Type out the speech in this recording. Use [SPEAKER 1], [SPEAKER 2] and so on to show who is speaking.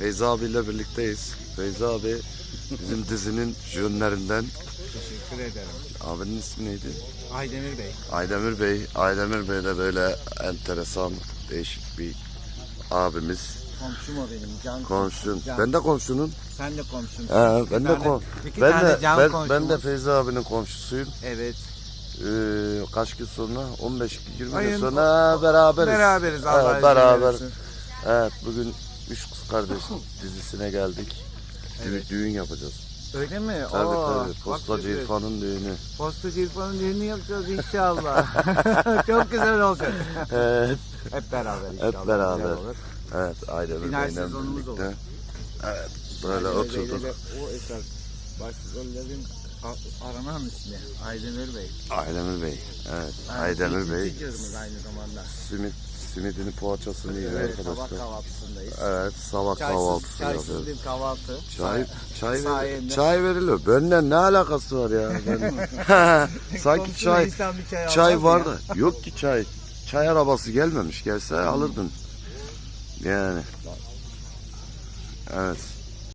[SPEAKER 1] Feyza abiyle birlikteyiz. Feyza abi bizim dizinin jönlerinden.
[SPEAKER 2] Teşekkür ederim.
[SPEAKER 1] Abinin ismi neydi?
[SPEAKER 2] Aydemir Bey.
[SPEAKER 1] Aydemir Bey. Aydemir Bey de böyle enteresan, değişik bir abimiz.
[SPEAKER 2] Komşum o benim. Can
[SPEAKER 1] Komşun.
[SPEAKER 2] Can.
[SPEAKER 1] Ben de komşunun.
[SPEAKER 2] Sen de komşumsun.
[SPEAKER 1] He, ben de kom
[SPEAKER 2] iki
[SPEAKER 1] ben
[SPEAKER 2] tane
[SPEAKER 1] de
[SPEAKER 2] can
[SPEAKER 1] ben,
[SPEAKER 2] komşumuz.
[SPEAKER 1] ben de Feyza abinin komşusuyum.
[SPEAKER 2] Evet.
[SPEAKER 1] Ee, kaç gün sonra? 15 20 gün
[SPEAKER 2] Ayın-
[SPEAKER 1] sonra beraberiz.
[SPEAKER 2] Beraberiz. Allah
[SPEAKER 1] Evet, beraber. Evet bugün Üç Kız Kardeş dizisine geldik. Dü-
[SPEAKER 2] Evet.
[SPEAKER 1] Düğün yapacağız.
[SPEAKER 2] Öyle mi?
[SPEAKER 1] Tabii tabii. Postacı
[SPEAKER 2] güzel.
[SPEAKER 1] İrfan'ın düğünü.
[SPEAKER 2] Postacı İrfan'ın düğünü yapacağız inşallah. Çok güzel olacak.
[SPEAKER 1] Evet.
[SPEAKER 2] Hep beraber inşallah.
[SPEAKER 1] Hep beraber.
[SPEAKER 2] güzel olur.
[SPEAKER 1] Evet Aydemir
[SPEAKER 2] Final
[SPEAKER 1] Bey'le
[SPEAKER 2] sezonumuz
[SPEAKER 1] birlikte.
[SPEAKER 2] olur.
[SPEAKER 1] Evet. Böyle
[SPEAKER 2] Aydemir
[SPEAKER 1] oturduk.
[SPEAKER 2] Bey'le de O esas başrollerin a- aranan ismi. Aydemir Bey.
[SPEAKER 1] Aydemir Bey. Evet. Aydemir Bey.
[SPEAKER 2] teacher'ımız aynı zamanda.
[SPEAKER 1] Simit, simidini poğaçasını yiyor
[SPEAKER 2] Evet, sabah
[SPEAKER 1] arkadaşlar.
[SPEAKER 2] kahvaltısındayız.
[SPEAKER 1] Evet sabah
[SPEAKER 2] Çaysız,
[SPEAKER 1] kahvaltısı
[SPEAKER 2] çaysız
[SPEAKER 1] yapıyoruz.
[SPEAKER 2] bir kahvaltı.
[SPEAKER 1] Çay, çay, ver,
[SPEAKER 2] sayende.
[SPEAKER 1] çay verilir. Benden ne alakası var ya? Ben... Sanki
[SPEAKER 2] Komşuna
[SPEAKER 1] çay,
[SPEAKER 2] insan bir çay,
[SPEAKER 1] çay
[SPEAKER 2] almaz
[SPEAKER 1] var
[SPEAKER 2] ya.
[SPEAKER 1] da. Yok ki çay. Çay arabası gelmemiş. Gelse alırdın. Yani. Evet.